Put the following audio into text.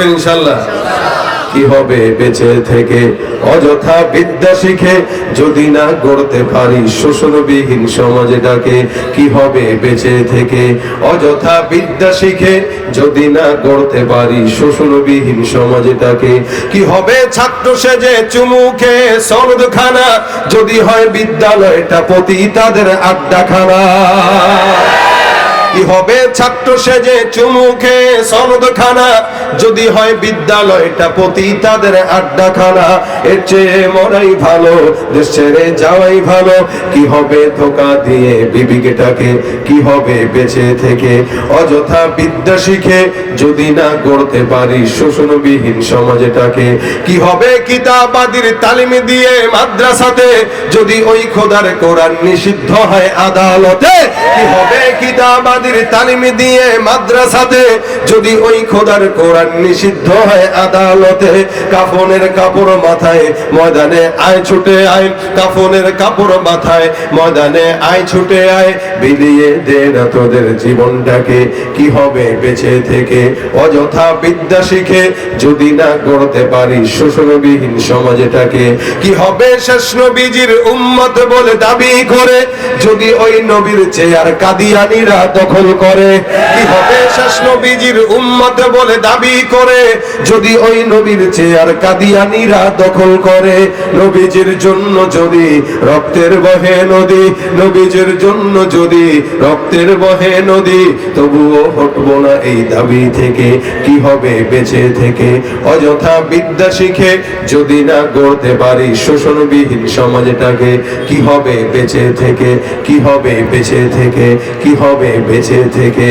ইনশাল্লাহ কি হবে বেঁচে থেকে? অযথা বিদ্যা শিখে যদি না গড়তে পারি শোষণবিহীন কি হবে বেঁচে থেকে? অযথা বিদ্যা শিখে যদি না গড়তে পারি শোষণবিহীন কি হবে ছাত্র সেজে চুমুখে সনদখানা? যদি হয় বিদ্যালয়টা প্রতি তাদের আড্ডাখানা। কি হবে? ছাত্র সেজে চুমুখে সনদখানা। যদি হয় বিদ্যালয়টা প্রতি তাদের এর চেয়ে মরাই ভালো যাওয়াই ভালো। কি হবে ধোকা দিয়ে বিবিকেটাকে? কি হবে বেঁচে থেকে? অযথা বিদ্যা শিখে যদি না গড়তে পারি শোষণবিহীন সমাজটাকে। কি হবে কিতাবাদির তালিম দিয়ে মাদ্রাসাতে? যদি ওই খোদার কোরআন নিষিদ্ধ হয় আদালতে? কি হবে কিতাবাদির তালিম দিয়ে মাদ্রাসাতে যদি ওই খোদার কোরআন নিষিদ্ধ হয় আদালতে, কাফনের কাপড় মাথায় ময়দানে আয় ছুটে আয়, কাফনের কাপড় মাথায় ময়দানে আয় ছুটে আয়, বিলিয়ে দে না তোদের জীবনটাকে, কি হবে বেঁচে থেকে? অযথা বিদ্যা শিখে যদি না গড়তে পারি শোষণবিহীন সমাজটাকে, কি হবে শেষ নবীজির উম্মত বলে দাবি করে? যদি ওই নবীর চেয়ার কাদিয়ানিরা দখল করে। কি হবে? শেষ নবীজির উম্মত বলে দাবি করে, যদি ওই নবীর চেয়ার কাদিয়ানিরা দখল করে, নবীজির জন্য যদি রক্তের বহে নদী, নবীজির জন্য যদি রক্তের বহে নদী, তবুও হটবো না এই দাবি থেকে, কি হবে বেঁচে থেকে? অযথা বিদ্যা শিখে যদি না গড়তে পারি শোষণবিহীন সমাজটাকে, কি হবে বেঁচে থেকে? কি হবে বেঁচে থেকে? কি হবে বেঁচে থেকে?